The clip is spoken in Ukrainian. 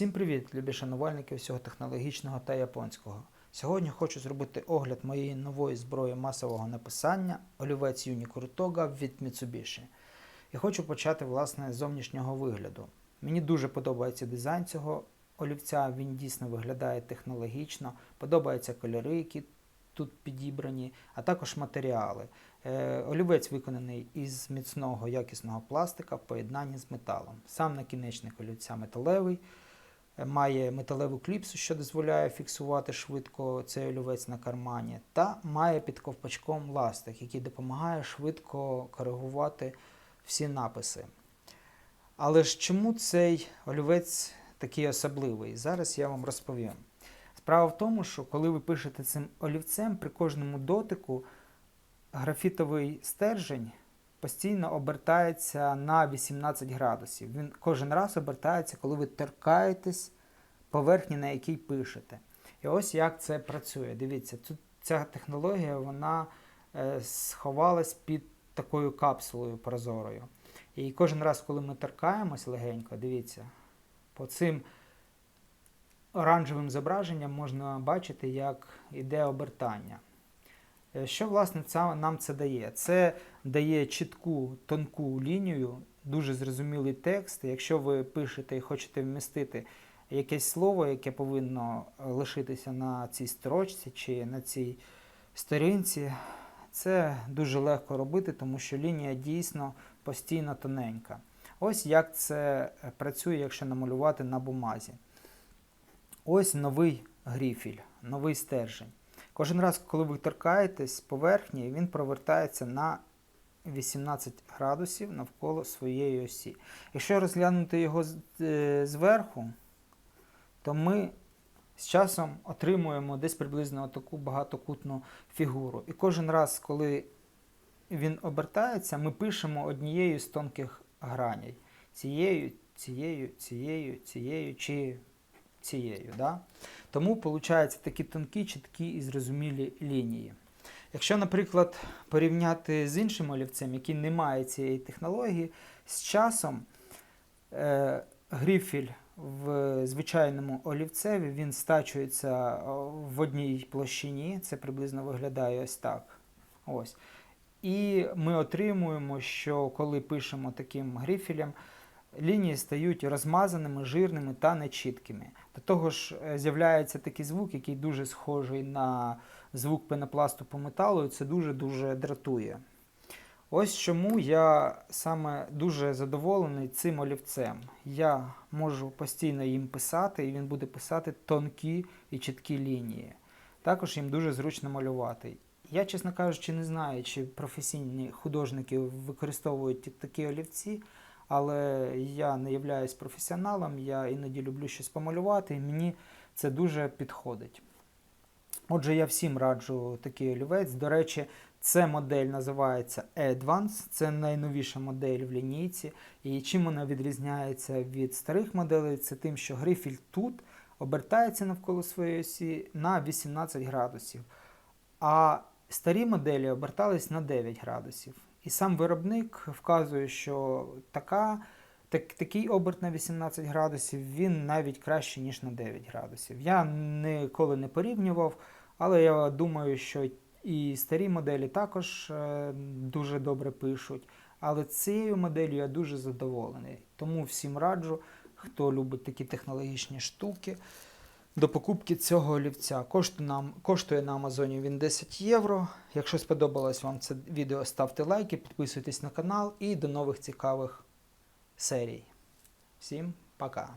Всім привіт, любі шанувальники всього технологічного та японського. Сьогодні хочу зробити огляд моєї нової зброї масового написання олівець Юні Курутога від Mitsubishi. І хочу почати власне з зовнішнього вигляду. Мені дуже подобається дизайн цього олівця, він дійсно виглядає технологічно, подобаються кольори, які тут підібрані, а також матеріали. Е, Олівець виконаний із міцного якісного пластика в поєднанні з металом. Сам накінечник олівця металевий, має металеву кліпсу, що дозволяє фіксувати швидко цей олівець на кармані, та має під ковпачком ластик, який допомагає швидко коригувати всі написи. Але ж чому цей олівець такий особливий? Зараз я вам розповім. Справа в тому, що коли ви пишете цим олівцем, при кожному дотику графітовий стержень постійно обертається на 18 градусів. Він кожен раз обертається, коли ви торкаєтесь поверхні, на якій пишете. І ось як це працює. Дивіться, тут ця технологія вона е, сховалась під такою капсулою прозорою. І кожен раз, коли ми торкаємось легенько, дивіться, по цим оранжевим зображенням можна бачити, як іде обертання. Е, Що власне це, нам це дає? Це дає чітку тонку лінію, дуже зрозумілий текст. Якщо ви пишете і хочете вмістити якесь слово, яке повинно лишитися на цій строчці чи на цій сторінці, це дуже легко робити, тому що лінія дійсно постійно тоненька. Ось як це працює, якщо намалювати на бумазі. Ось новий гріфіль, новий стержень. Кожен раз, коли ви торкаєтесь поверхні, він провертається на 18 градусів навколо своєї осі. Якщо розглянути його е, зверху, то ми з часом отримуємо десь приблизно таку багатокутну фігуру. І кожен раз, коли він обертається, ми пишемо однією з тонких граней. Цією, цією, цією, цією чи цією. Да? Тому виходять такі тонкі, чіткі і зрозумілі лінії. Якщо, наприклад, порівняти з іншим олівцем, який не має цієї технології, з часом е, грифіль в звичайному олівцеві він стачується в одній площині, це приблизно виглядає ось так. Ось. І ми отримуємо, що коли пишемо таким грифілем, лінії стають розмазаними, жирними та нечіткими. До того ж, е, з'являється такий звук, який дуже схожий на звук пенопласту по металу, і це дуже-дуже дратує. Ось чому я саме дуже задоволений цим олівцем. Я можу постійно їм писати, і він буде писати тонкі і чіткі лінії. Також їм дуже зручно малювати. Я, чесно кажучи, не знаю, чи професійні художники використовують такі олівці, але я не являюсь професіоналом, я іноді люблю щось помалювати, і мені це дуже підходить. Отже, я всім раджу такий олівець. До речі, ця модель називається Advance, це найновіша модель в лінійці. І чим вона відрізняється від старих моделей, це тим, що грифіль тут обертається навколо своєї осі на 18 градусів, а старі моделі обертались на 9 градусів. І сам виробник вказує, що така, так, такий оберт на 18 градусів він навіть краще, ніж на 9 градусів. Я ніколи не порівнював, але я думаю, що і старі моделі також е, дуже добре пишуть. Але цією моделлю я дуже задоволений. Тому всім раджу, хто любить такі технологічні штуки. До покупки цього олівця коштує на, коштує на Амазоні він 10 євро. Якщо сподобалось вам це відео, ставте лайки, підписуйтесь на канал і до нових цікавих серій. Всім пока!